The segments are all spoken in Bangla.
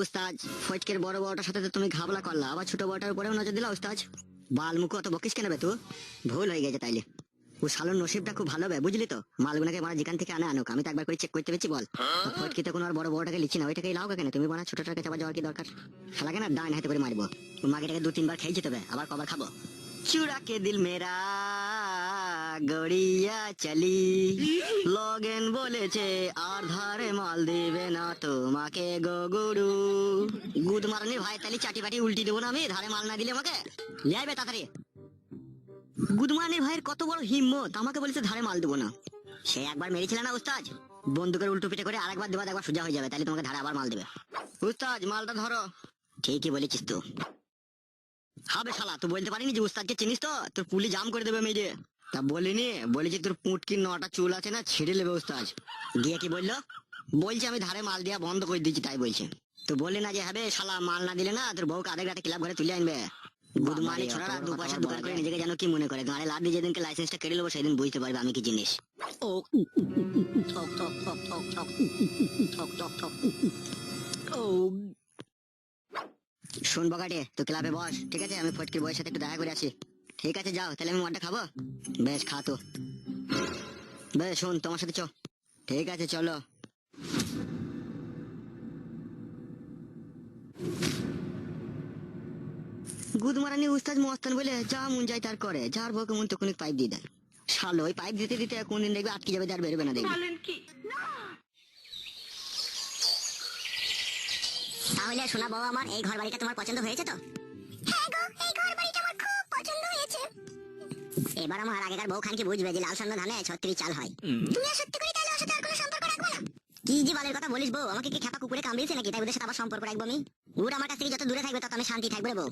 উস্তাজ ফটকের বড় বড়টার সাথে তুমি ঘাবলা করলা, আবার ছোট বড়টার নজর দিলা উস্তাজ অত বকিস কেন ভুল হয়ে গেছে তাইলে। ও শালোর নসিবটা খুব ভালো বুঝলি তো? মালগুনাকে মারা যেখান থেকে আনে আনুক, আমি তো একবার করে চেক করতে পেরেছি, বল। ফটকি তো কোনো আর বড় বড়টাকে লিখছি না, ওইটাকে লাও কেন? তুমি বানা ছোটটাকে চাপা যাওয়ার কি দরকার? শালাকে না ডান হাতে করে মারবো। মাগেটাকে দু তিনবার খেয়ে যেতে হবে আবার কবার খাব। চুরা के दिल मेरा গড়িয়া চলি লগেন বলেছে আর ধারে মাল দেবে না তোমাকে গো গুরু গুদ মারানি ভাই তালি চাটি পাটি উল্টি দেবো না আমি ধারে মাল না দিলে আমাকে যাইবে তাড়াতাড়ি গুদমানির ভাইয়ের কত বড় হিম্মত আমাকে বলেছে ধারে মাল দেবো না সে একবার মেরেছিল না উস্তাজ বন্দুকের উল্টো পিঠে করে আরেকবার দেবা একবার সোজা হয়ে যাবে তাহলে তোমাকে ধারে আবার মাল দেবে উস্তাজ মালটা ধরো ঠিকই বলেছিস তো হবে শালা তুই বলতে পারিনি যে উস্তাদকে চিনিস তো? তোর পুলি জাম করে দেবে মেয়ে তা বলিনি বলেছি তোর পুটকির নটা চুল আছে না ছিঁড়ে নেবে উস্তাজ দিয়ে কি বলল? বলছে আমি ধারে মাল দেওয়া বন্ধ করে দিচ্ছি তাই বলছে। তো বললি না যে হবে শালা মাল না দিলে না তোর বউকে আধেক রাতে ক্লাব ঘরে তুলে আনবে। গুদমানি ছোড়ারা দু পয়সা দোকান করে নিজেকে যেন কি মনে করে? গাড়ি লাদ দিয়ে যেদিনকে লাইসেন্সটা কেটে নেব সেদিন বুঝতে পারবে আমি কি জিনিস। ও ঠক ঠক ঠক ঠক ঠক ঠক ঠক ঠক। ও শোন বগাটে তো ক্লাবে বস, ঠিক আছে? আমি ফটকির বইয়ের সাথে একটু দেখা করে আসি। ঠিক আছে, যাও, তাহলে আমি মদটা খাব? বেশ, খা তো। বেশ, শোন, তোমার সাথে চ। ঠিক আছে, চলো। গুদমারানি উস্তাদ মস্তান বলে, যা মন যায় তার করে, যার বউকে মন তখন পাইপ দিয়ে দেয়। শালো, ওই পাইপ দিতে দিতে কোনদিন দেখবে আটকে যাবে যার বেরোবে না দেখবে। তাহলে শোনা বাবা আমার এই ঘর বাড়িটা তোমার পছন্দ হয়েছে তো? হ্যাঁ গো এই ঘর বাড়িটা আমার খুব পছন্দ হয়েছে। এবার আমার আগেকার বউ খান কি বুঝবে যে লাল সন্ধ্যা ধানে ছত্রিশ চাল হয়। তুমি আর সত্যি করে তাহলে ওর সাথে আর কোনো সম্পর্ক রাখব না? কি যে বালের কথা বলিস বউ? আমাকে কি খেপা কুকুরে কামড়িয়েছে নাকি? তাই ওদের সাথে আবার সম্পর্ক রাখব আমি? ওর আমার কাছ থেকে যত দূরে থাকবে তত আমি শান্তি থাকবে রে বউ।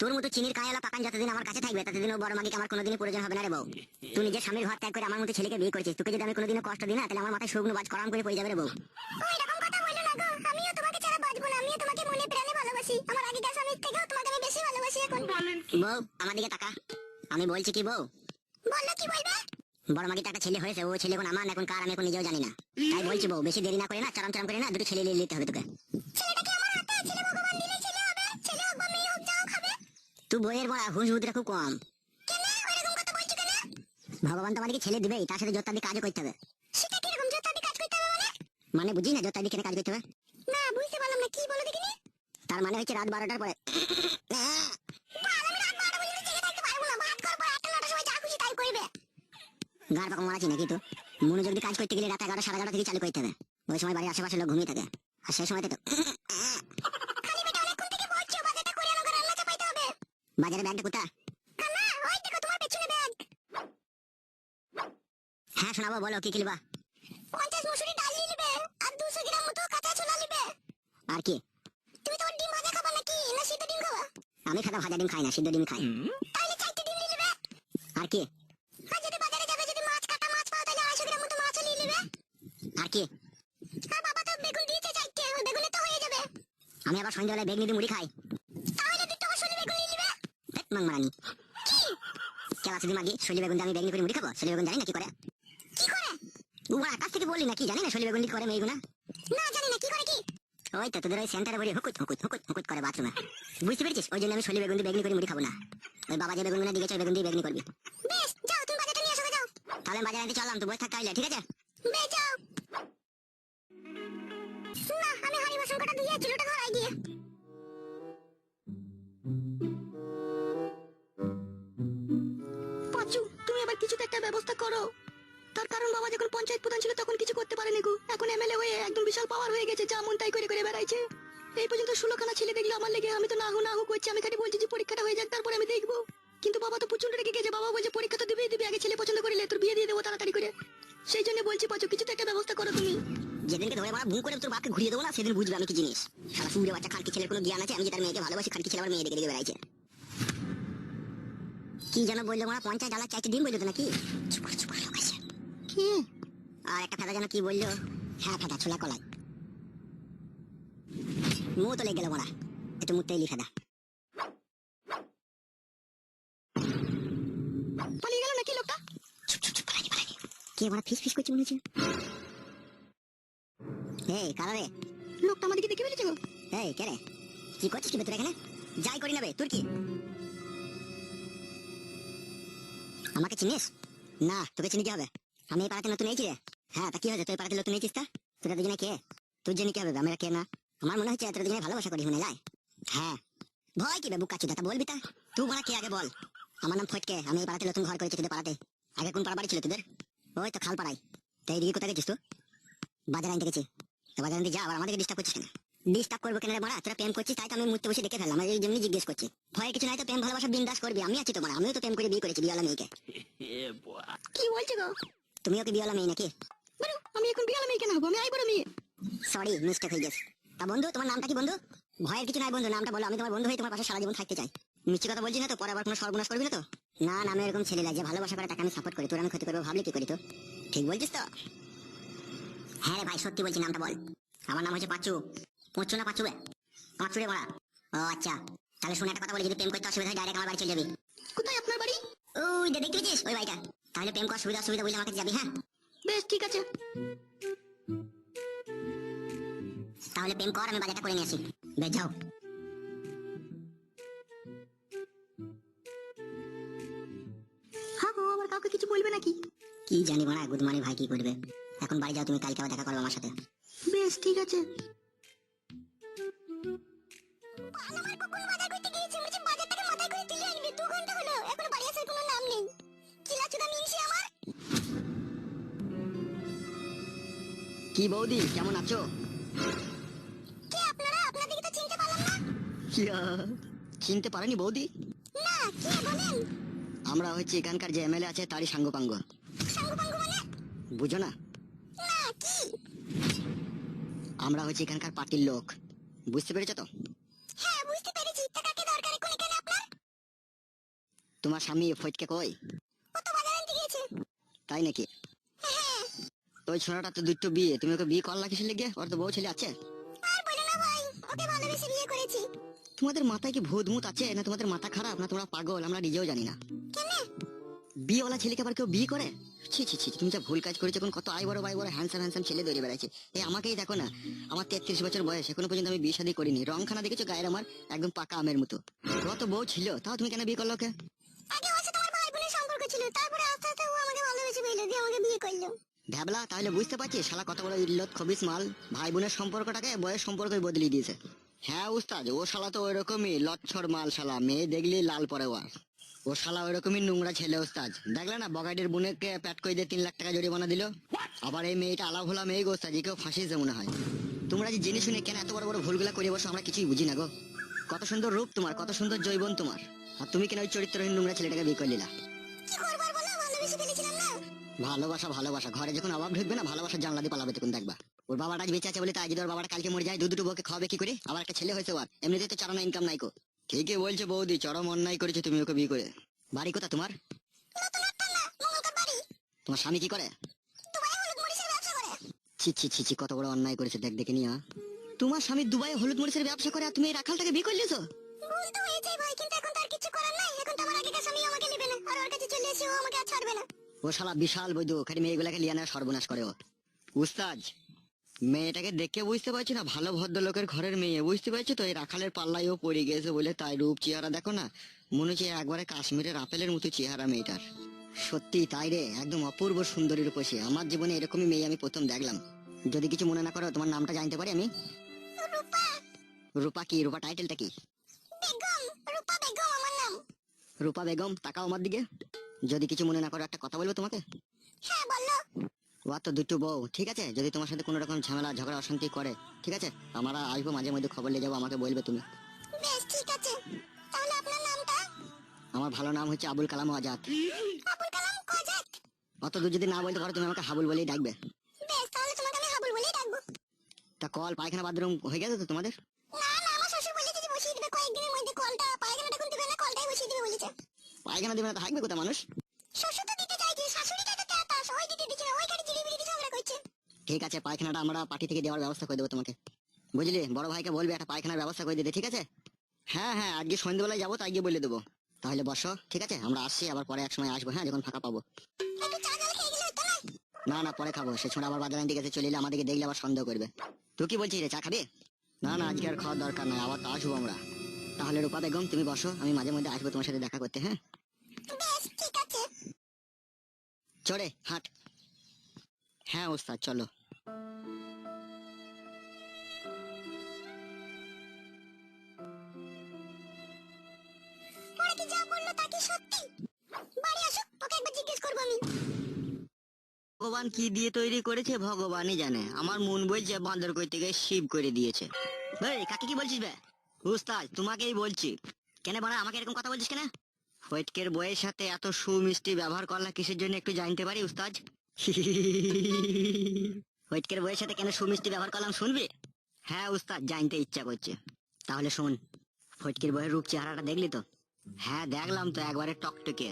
তোর মতো চিনির কায়ালা পাকান যতদিন আমার কাছে থাকবে ততদিন ও বড় মাগিকে আমার কোনোদিনই প্রয়োজন হবে না রে বউ। তুই নিজের স্বামীর ঘর ত্যাগ করে আমার মতো ছেলেকে বিয়ে করেছিস তোকে যদি আমি কোনোদিনও কষ্ট দিই না তাহলে আমার মাথায় শুকনো বাজ করাম করে পড়ে যাবে রে বউ ওই রকম কথা বলল না গো আমিও তোমাকে ছাড়া বাঁচবো না আমিও তোমাকে মনে প্রাণে ভালোবাসি আমার আগেকার স্বামীর থেকেও তোমাকে আমি বেশি ভালোবাসি বউ আমার দিকে তাকা। আমি বলছি কি বউ? বলল কি বলবে? বড় মাগিতে একটা ছেলে হয়েছে ও ছেলে এখন আমার এখন কার আমি এখন নিজেও জানি না। তাই বলছি বউ বেশি দেরি না করে না চরম চরম করে না দুটো ছেলে নিয়ে নিতে হবে তোকে। তুই বইয়ের বড় হুঁশ বুদ্ধিটা খুব কম। ভগবান তো আমাদেরকে ছেলে দিবেই তার সাথে যোত্তাদি কাজও হবে। করতে হবে মানে? মানে বুঝি না যোত্তাদি কেন কাজ করতে হবে? না বুঝতে পারলাম না কি বলো দেখিনি? তার মানে হচ্ছে রাত বারোটার পরে। গাড় পাকা মারাচ্ছি নাকি তো? মনোযোগ দিয়ে কাজ করতে গেলে রাত এগারোটা সাড়ে থেকে চালু করতে হবে। ওই সময় বাড়ির আশেপাশে লোক ঘুমিয়ে থাকে। আর সেই সময়তে তো বাজারে ব্যাগটা কোথা হ্যাঁ শোনাবো বলো কি কিনবা? পঞ্চাশ মুসুরি ডাল নেবে আর দুশো গ্রাম মতো কাঁচা ছোলা নেবে। আর কি? তুমি তোমার ডিম ভাজা খাবা নাকি না সিদ্ধ ডিম খাবা? আমি খাতা ভাজা ডিম খাই না সিদ্ধ ডিম খাই। তাহলে চারটে ডিম নেবে। আর কি আর যদি বাজারে যাবে যদি মাছ কাটা মাছ পাও তাহলে আড়াইশো গ্রাম মতো মাছও নিয়ে নেবে আর কি? আর বাবা তো বেগুন দিয়েছে ওই বেগুনে তো হয়ে যাবে। আমি আবার সন্ধ্যাবেলায় বেগ নিয়ে মুড়ি খাই। তাহলে দুটো মশুরি বেগুন নিয়ে নেবে। ধ্যাৎ, মাং মারানি। কেলা শুধু মাগি? শৈলী বেগুন দিয়ে আমি বেগ নিয়ে করে মুড়ি খাব? শৈলী বেগুন জানি না কি করে। কি করে? ও আকাশ থেকে বললি না কি জানি না শৈলী বেগুন করে মেয়েগুনা। না জানি না। কি করে কি? ওই তো তোদের ওই সেন্টারে বলি হুকুত হুকুত হুকুত হুকুত করে বাথরুমে। বুঝতে পেরেছিস? ওই জন্য আমি শৈলী বেগুন দিয়ে বেগনি করে মুড়ি খাব না। ওই বাবা যে বেগুন গুনা ওই বেগুন দিয়ে বেগনি করবি। বেশ যাও তুমি বাজারটা নিয়ে আসো যাও। তাহলে বাজারে চললাম তো বসে থাকতে ঠিক আছে? বেশ যাও। না আমি হাড়ি বাসন কটা ধুয়ে চুলোটা ধরাই দিয়ে পাঁচু, তুমি এবার কিছুতে একটা ব্যবস্থা করো। তার কারণ বাবা যখন পঞ্চায়েত প্রধান ছিল তখন কিছু করতে পারেনি গো। এখন এমএলএ হয়ে একদম বিশাল পাওয়ার হয়ে গেছে, যা মন তাই করে করে বেড়াইছে। এই পর্যন্ত ষোলোখানা ছেলে দেখল আমার লেগে, আমি তো নাহু নাহু করছি, আমি খালি বলছি পরীক্ষাটা হয়ে যাক, তারপরে আমি দেখব। কিন্তু বাবা তো প্রচণ্ড রেগে গেছে, বাবা বলছে পরীক্ষা তো দিবেই দিবি, আগে ছেলে পছন্দ করলে, তোর বিয়ে দিয়ে দেবো তাড়াতাড়ি করে। সেই জন্য বলছি পাঁচু কিছু তো একটা ব্যবস্থা করো তুমি। যেদিনকে ধরে মারা বুম করে তোর বাপকে ঘুরিয়ে দেবো না সেদিন বুঝবে আমি কি জিনিস। সারা সুরে বাচ্চা খানকি ছেলের কোনো জ্ঞান আছে? আমি যে তার মেয়েকে ভালোবাসি খানকি ছেলে আমার মেয়ে দেখে দেখে বেড়াইছে। কি যেন বলল মারা পঞ্চাশ ডালার চাইতে ডিম বলল তো নাকি? চুপ করে চুপ লোক আছে আর একটা ফেদা যেন কি বলল? হ্যাঁ ফেদা ছোলা কলাই। মু তো লেগে গেল মারা। একটু মুখটাই লিখে দা পালিয়ে গেল নাকি লোকটা? কে মারা ফিস ফিস করছে মনে হচ্ছে? এই কারা রে? লোকটা আমাদেরকে দেখে ফেলেছে গো। এই কে রে? কি করছিস কি বে এখানে? যাই করি না বে তোর কি? আমাকে চিনিস? না তোকে চিনি কি হবে আমি এই পাড়াতে নতুন এইছি রে। হ্যাঁ তা কি হয়েছে? তুই পাড়াতে নতুন এইছিস তা? তোরা দুজনে কে? তুই জানি কি হবে? আমরা কে না? আমার মনে হচ্ছে তোরা দুজনে ভালোবাসা করি মনে লাই হ্যাঁ। ভয় কি বুকা চুদা তা বলবি তা? তুই বলা কে আগে বল? আমার নাম ফটকে আমি এই পাড়াতে নতুন ঘর করেছি তোদের পাড়াতে। আগে কোন পাড়া বাড়ি ছিল তোদের? ওই তো খাল পাড়াই তাই এদিকে কোথায় গেছিস তো বাজার আনতে গেছি। যা আবার আমাদেরকে ডিস্টার্ব করছিস কেন? ডিস্টার্ব করব কেন মারা তোরা প্রেম করছিস তাই তো আমি মুহূর্তে বসে দেখে ফেললাম। এই জন্য জিজ্ঞেস করছি ভয়ের কিছু নাই তো? প্রেম ভালোবাসা বিন্দাস করবি? আমি আছি তোমার আমিও তো প্রেম করে বিয়ে করেছি বিয়ালা মেয়েকে। কি বলছো গো? তুমিও কি বিয়ালা মেয়ে নাকি? বলো আমি এখন বিয়ালা মেয়ে কেন হব? আমি আই বড় মেয়ে। সরি মিস্টেক হয়ে গেছে। তা বন্ধু তোমার নামটা কি বন্ধু? ভয়ের কিছু নাই বন্ধু নামটা বলো আমি তোমার বন্ধু হয়ে তোমার পাশে সারা জীবন থাকতে চাই। মিষ্টি কথা বলছি না তো? পরে আবার কোনো সর্বনাশ করবি না তো? না না আমি এরকম ছেলে লাগে ভালোবাসা করে তাকে আমি সাপোর্ট করি তোর আমি ক্ষতি করব ভাবলি কি করি তো? ঠিক বলছিস তো? হ্যাঁ রে ভাই সত্যি বলছি নামটা বল। আমার নাম হচ্ছে পাঁচু। পঁচু না পাঁচু পাঁচু রে মারা ও আচ্ছা। তাহলে শুনে একটা কথা বলি যদি প্রেম করতে অসুবিধা হয় ডাইরেক্ট আমার বাড়ি চলে যাবি। কোথায় আপনার বাড়ি? ওই দেখতে পেয়েছিস? ওই বাড়িটা। তাহলে প্রেম করার সুবিধা অসুবিধা বুঝলে আমার কাছে যাবি হ্যাঁ? বেশ ঠিক আছে। তাহলে প্রেম কর আমি বাজারটা করে নিয়ে আসি। বেশ যাও। হ্যাঁ গো আবার কাউকে কিছু বলবে নাকি? কি জানি মারা গুদমানি ভাই কি করবে? এখন বাড়ি যাও তুমি কালকে আবার দেখা করবে আমার সাথে। বেশ ঠিক আছে। আমার কখন বাজার করতে গিয়েছে বলছি বাজারটাকে মাথায় করে তুলে আনবি দু ঘণ্টা হলো এখনও বাড়ি আসার কোনো নাম নেই। চিলা চুদা মিনছি আমার? কি বৌদি কেমন আছো? কে আপনারা? আপনাদেরকে তো চিনতে পারলাম না। ইয়া, চিনতে পারেনি বৌদি? না কে বলেন? আমরা হচ্ছে এখানকার যে এমএলএ আছে তারই সাঙ্গপাঙ্গ। সাঙ্গু পাঙ্গু মানে? বুঝো না? আমরা হচ্ছে এখানকার পার্টির লোক। বুঝতে পেরেছ তো? হ্যাঁ বুঝতে পেরেছি। তা কাকে দরকার কোন এখানে আপনার? তোমার স্বামী ফটকে কই? ও তো বাজার আনতে গিয়েছে। তাই নাকি? হ্যাঁ তো ওই ছোড়াটা তো দুটো বিয়ে। তুমি ওকে বিয়ে করলা কিসের লেগে? ওর তো বউ ছেলে আছে? আর বলে না ভাই ওকে ভালোবেসে বিয়ে করেছি। তোমাদের মাথায় কি ভূত মুত আছে? না তোমাদের মাথা খারাপ? না তোমরা পাগল? আমরা নিজেও জানি না। কেনে? বিয়েওয়ালা ছেলেকে আবার কেউ বিয়ে করে? ছি ছি ছি তুমি যা ভুল কাজ করেছ এখন কত আই বড় বাই বড় হ্যান্ডসাম হ্যান্ডসাম ছেলে বেড়াচ্ছে। এই আমাকেই দেখো না আমার তেত্রিশ বছর বয়স এখনও পর্যন্ত আমি বিয়ে শাদী করিনি। রংখানা দেখেছ গায়ের আমার একদম পাকা আমের মতো। কত বউ ছিল তাও তুমি কেন বিয়ে করল ওকে? আগে ওর সাথে আমার ভাই বোনের সম্পর্ক ছিল তারপরে আস্তে আস্তে ও আমাকে ভালোবেসে ফেলে দিয়ে আমাকে বিয়ে করল। ভ্যাবলা তাহলে বুঝতে পারছিস শালা কত বড় ইল্লত খবিস মাল। ভাই বোনের সম্পর্কটাকে বয়স সম্পর্কই বদলে দিয়েছে। হ্যাঁ উস্তাদ ও শালা তো ওইরকমই লচ্ছর মাল শালা মেয়ে দেখলি লাল পরে ওয়ার। ও শালা ওইরকমই নোংরা ছেলে ওস্তাদ। দেখলে না বগাইডের বোনকে প্যাট করে দিয়ে তিন লাখ টাকা জরিমানা দিল? আবার এই মেয়েটা আলাভ হলা মেয়ে গো ওস্তাদ একেও ফাঁসিয়েছে মনে হয়। তোমরা যে জেনে শুনে কেন এত বড় বড় ভুলগুলা করে বসো আমরা কিছুই বুঝি না গো। কত সুন্দর রূপ তোমার কত সুন্দর জৈবন তোমার। আর তুমি কেন ওই চরিত্রহীন নোংরা ছেলেটাকে বিয়ে করলিলা? ভালোবেসে ভালোবাসা ভালোবাসা। ঘরে যখন অভাব ঢুকবে না ভালোবাসা জানলা দিয়ে পালাবে তখন দেখবা। ওর বাবাটা আজ বেঁচে আছে বলে তাই যদি ওর বাবাটা কালকে মরে যায় দু দুটো বউকে খাওয়াবে কি করে? আবার একটা ছেলে হয়েছে ওর। এমনিতেই তো চারানা ইনকাম নাই কো ঠিকই বলছে বৌদি চরম অন্যায় করেছে তুমি ওকে বিয়ে করে। বাড়ি কোথা তোমার? তোমার স্বামী কি করে? দুবাই হলুদ মরিচের ব্যবসা করে ছি ছি ছি ছি কত বড় অন্যায় করেছে দেখ দেখে নিয়া তোমার স্বামী দুবাই হলুদ মরিচের ব্যবসা করে আর তুমি এই রাখালটাকে বিয়ে করলেছো ও শালা বিশাল বৈদ্য খালি মেয়েগুলাকে লিয়ে নেওয়া সর্বনাশ করে ও। উস্তাজ মেয়েটাকে দেখে বুঝতে পারছি না ভালো ভদ্রলোকের ঘরের মেয়ে। বুঝতে পারছি তো? এই রাখালের পাল্লায় ও পড়ে গেছে বলে তাই রূপ চেহারা দেখো না? মনে হচ্ছে একবারে কাশ্মীরের আপেলের মতো চেহারা মেয়েটার। সত্যি তাই রে একদম অপূর্ব সুন্দরী রূপসী আমার জীবনে এরকমই মেয়ে আমি প্রথম দেখলাম। যদি কিছু মনে না করো তোমার নামটা জানতে পারি আমি? রূপা। কি? রূপা টাইটেলটা কি? রূপা বেগম তাকাও আমার দিকে। যদি কিছু মনে না করো একটা কথা বলব তোমাকে? ও তো দুটো বউ ঠিক আছে? যদি তোমার সাথে কোনো রকম ঝামেলা ঝগড়া অশান্তি করে ঠিক আছে? আমরা আসব মাঝে মধ্যে খবর নিয়ে যাব আমাকে বলবে তুমি। বেশ ঠিক আছে। তাহলে আপনার নামটা? আমার ভালো নাম হচ্ছে আবুল কালাম আজাদ। আবুল কালাম কজাত অত দূর যদি না বলতে পারো তুমি আমাকে হাবুল বলেই ডাকবে। বেশ তাহলে তোমাকে আমি হাবুল বলেই ডাকবো। তা কল পায়খানা বাথরুম হয়ে গেছে তো তোমাদের? না না আমার শ্বশুর বলেছে যে বসিয়ে দিবে কয়েকদিনের মধ্যে। কলটা পায়খানাটা দিবে না কলটাই বসিয়ে দিবে বলেছে। পায়খানা দেবে না তো হাঁকবে কোথায় মানুষ? ঠিক আছে পায়খানাটা আমরা পার্টি থেকে দেওয়ার ব্যবস্থা করে দেবো তোমাকে। বুঝলি? বড় ভাইকে বলবে একটা পায়খানার ব্যবস্থা করে দিতে ঠিক আছে? হ্যাঁ হ্যাঁ আজকে সন্ধ্যেবেলায় যাব তাই গিয়ে বলে দেবো। তাহলে বসো ঠিক আছে? আমরা আসছি আবার পরে এক সময় আসব হ্যাঁ যখন ফাঁকা পাবো। না না পরে খাব। সে ছোড়া আবার বাজার আনতে গেছে চলে এলে আমাদেরকে দেখলে আবার সন্দেহ করবে। তুই কি বলছিস রে চা খাবি? না না আজকে আর খাওয়ার দরকার নাই আবার তো আসব আমরা। তাহলে রূপা বেগম তুমি বসো আমি মাঝে মধ্যে আসব তোমার সাথে দেখা করতে হ্যাঁ? চড়ে হাট। হ্যাঁ ওস্তাদ চলো। কি ভগবান কি দিয়ে তৈরি করেছে ভগবানই জানে। আমার মন বলছে বান্দর কই থেকে শিব করে দিয়েছে। ভাই কাকে কি বলছিস বে? উস্তাদ, তোমাকেই বলছি। কেন বাড়া, আমাকে এরকম কথা বলছিস কেন? ফৈটকের বইয়ের সাথে এত সুমিষ্টি ব্যবহার করলা কিসের জন্য একটু জানতে পারি, উস্তাদ? ফৈটকের বইয়ের সাথে কেন সুমিষ্টি ব্যবহার করলাম শুনবি? হ্যাঁ উস্তাদ, জানতে ইচ্ছা করছে। তাহলে শোন ফৈটকের বইয়ের রূপ চেহারাটা দেখলি তো? হ্যাঁ দেখলাম তো একবারে টকটকে।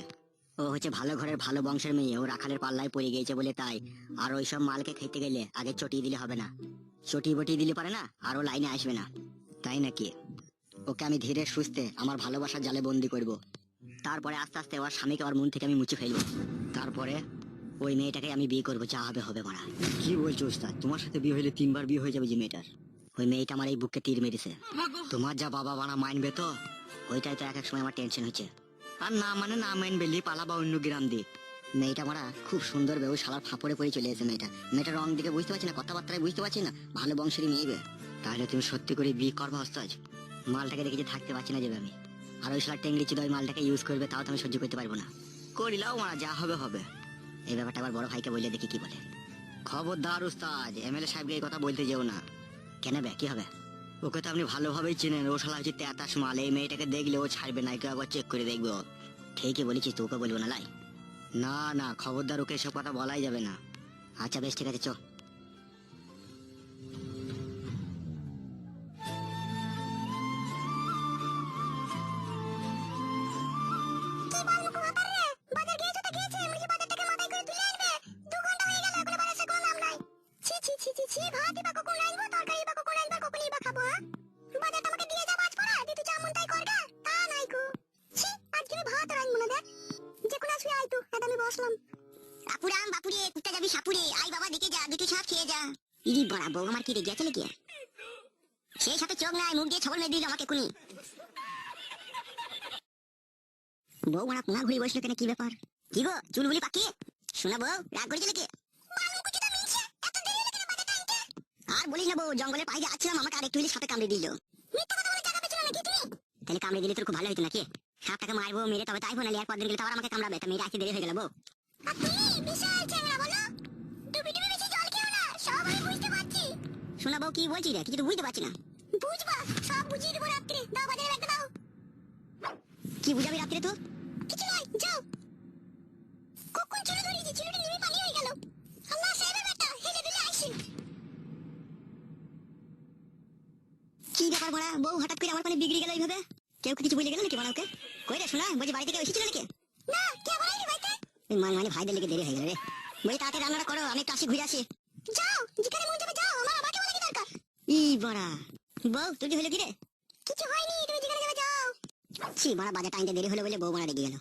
ও হচ্ছে ভালো ঘরের ভালো বংশের মেয়ে, ও রাখালের পাল্লায় পড়ে গিয়েছে বলে তাই। আর ওইসব মালকে খেতে গেলে আগে চটিয়ে দিলে হবে না। চটিয়ে বটিয়ে দিলে পারে না, আর ও লাইনে আসবে না। তাই নাকি? ওকে আমি ধীরে সুস্থে আমার ভালোবাসার জালে বন্দি করব। তারপরে আস্তে আস্তে ওর স্বামীকে ওর মন থেকে আমি মুছে ফেলব। তারপরে ওই মেয়েটাকে আমি বিয়ে করব যা হবে হবে মারা। কি বলছো উস্তাদ তোমার সাথে বিয়ে হলে তিনবার বিয়ে হয়ে যাবে যে মেয়েটার। ওই মেয়েটা আমার এই বুককে তীর মেরেছে। তোমার যা বাবা বানা মানবে তো ওইটাই তো এক এক সময় আমার টেনশন হচ্ছে। আর না মানে না মানবে লি পালা বা অন্য গ্রাম দিয়ে। মেয়েটা মারা খুব সুন্দর বে ওই শালার ফাপড়ে পড়ে চলে এসে মেয়েটা। মেয়েটা রং দিকে বুঝতে পারছি না কথাবার্তায় বুঝতে পারছি না ভালো বংশেরই মেয়ে বে। তাহলে তুমি সত্যি করে বিয়ে করবা হস্তাজ মালটাকে দেখে যে থাকতে পারছি না যাবে আমি। আর ওই শালা টেংরি চিদ ওই মালটাকে ইউজ করবে তাও তো আমি সহ্য করতে পারব না। করিলাও মারা যা হবে হবে। এই ব্যাপারটা আবার বড় ভাইকে বললে দেখি কি বলে। খবরদার উস্তাদ, এমএলএ সাহেবকে এই কথা বলতে যেও না। কেন বে, কি হবে? ওকে তো আপনি ভালোভাবেই চেনেন, ও শালা হচ্ছে তেতাস মাল, এই মেয়েটাকে দেখলে ও ছাড়বে না একটু আবার চেক করে দেখব ঠিকই বলেছিস তোকে বলব না, লাই। না না, খবরদার ওকে এসব কথা বলাই যাবে না। আচ্ছা বেশ, ঠিক আছে চ ছি ছি ছি ছি ভাতই বা কখন রাখব তরকারি বা কখন রাখব কখনই বা খাব হ্যাঁ? বাজারটা আমাকে দিয়ে যা বাজ পড়া তুই যেমন তাই করগা তা নাই কো ছি আজকে আমি ভাত রাখব না দেখ। যে কোনো আসবি আয় তো এটা আমি বসলাম। বাপুরাম বাপুরে কুত্তা যাবি সাপুরে আই বাবা দেখে যা দুটো সাপ খেয়ে যা। ইরি বড়া বউ আমার কি রে গেছে নাকি? সেই সাথে চোখ নাই মুখ দিয়ে ছবল মেরে দিল আমাকে কুনি বউ মারা পুনা ঘুরে বসল কেন? কি ব্যাপার? কি গো চুলবুলি পাকিয়ে শোনা বউ রাগ করেছে নাকি? আর বলিস না বউ জঙ্গলের পায়ে যাচ্ছিলাম আমাকে আরেকটু হলে সাপে কামড়ে দিল। তাহলে কামড়ে দিলে তোর খুব ভালো হইতো নাকি? সাপটাকে মারবো মেরে তবে তাই ফোনালি আর কদিন গেলে আবার আমাকে কামড়াবে তা মেরে আসতে দেরি হয়ে গেল বউ। শোনা কি বলছি রে? কিছু তো বুঝতে পারছি না। বুঝবা সব বুঝিয়ে দেবো রাত্রে। দাও বাজারে ব্যাগটা দাও। কি বুঝাবি রাত্রে তো কিছু নয় যাও। কখন চুলো চুলোটা নেমে হয়ে গেল। আল্লাহ সাহেবের বেটা হেলে দুলে আইসি। ব্যাপার বড়া বউ হঠাৎ করে আমার পানে বিগড়ে গেল এইভাবে? কেউ কিছু বুঝে গেল নাকি বড়া ওকে? কই রে শোনা বলছি বাড়ি থেকে এসেছিল নাকি? না কে বলাই ভাইতে মানে মানে ভাইদের লেগে দেরি হয়ে গেল রে। বলি তাড়াতাড়ি রান্নাটা করো আমি একটু আসি ঘুরে আসি। যাও যেখানে মন যাবে যাও আমার আমাকে বলে কি দরকার? ই বড়া বউ তুই কি হলো কি রে? কিছু হয়নি তুমি যেখানে যাবে যাও। ছি বড়া বাজে টাইমটা দেরি হলো বলে বউ বড়া রেগে গেল।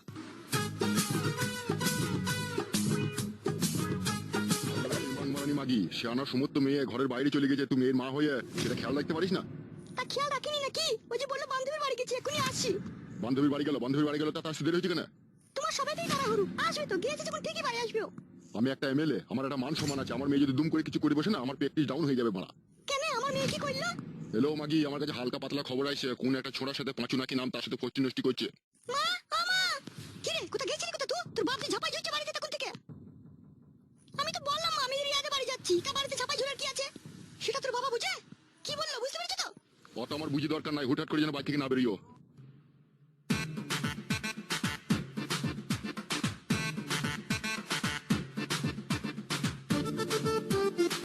মানি মাগি শিয়ানা সমস্ত মেয়ে ঘরের বাইরে চলে গেছে তুমি এর মা হয়ে সেটা খেয়াল রাখতে পারিস না তা খেয়াল রাখিনি নাকি ওই যে বলল বান্ধবীর বাড়ি গেছি এখনই আসছি বান্ধবীর বাড়ি গেল বান্ধবীর বাড়ি গেল তা তার সুদের হয়েছে কেন? তোমার সবাইতেই তাড়াহুড়ো আসবে তো গিয়েছে যখন ঠিকই বাড়ি আসবে আমি একটা এমএলএ আমার একটা মান সম্মান আছে আমার মেয়ে যদি দুম করে কিছু করে বসে না আমার প্র্যাকটিস ডাউন হয়ে যাবে মারা। কেন? আমার মেয়ে কি করল? হ্যালো মাগি আমার কাছে হালকা পাতলা খবর আসছে কোন একটা ছোড়ার সাথে পাঁচু নাকি নাম তার সাথে ফষ্টি নষ্টি করছে। মা আমা কি রে কোথা গেছিলি কোথা তুই? তোর বাপ যে ঝাপাই ঝুলছে বাড়িতে তখন থেকে। আমি তো বললাম মা, আমি রিয়াজে বাড়ি যাচ্ছি তা বাড়িতে ঝাপাই ঝুলার কি আছে? সেটা তোর বাবা বুঝে? কি বলল বুঝতে পেরেছ তো? অত আমার বুঝি দরকার নাই হুটহাট করে যেন বাড়ি থেকে না বেরিয়েও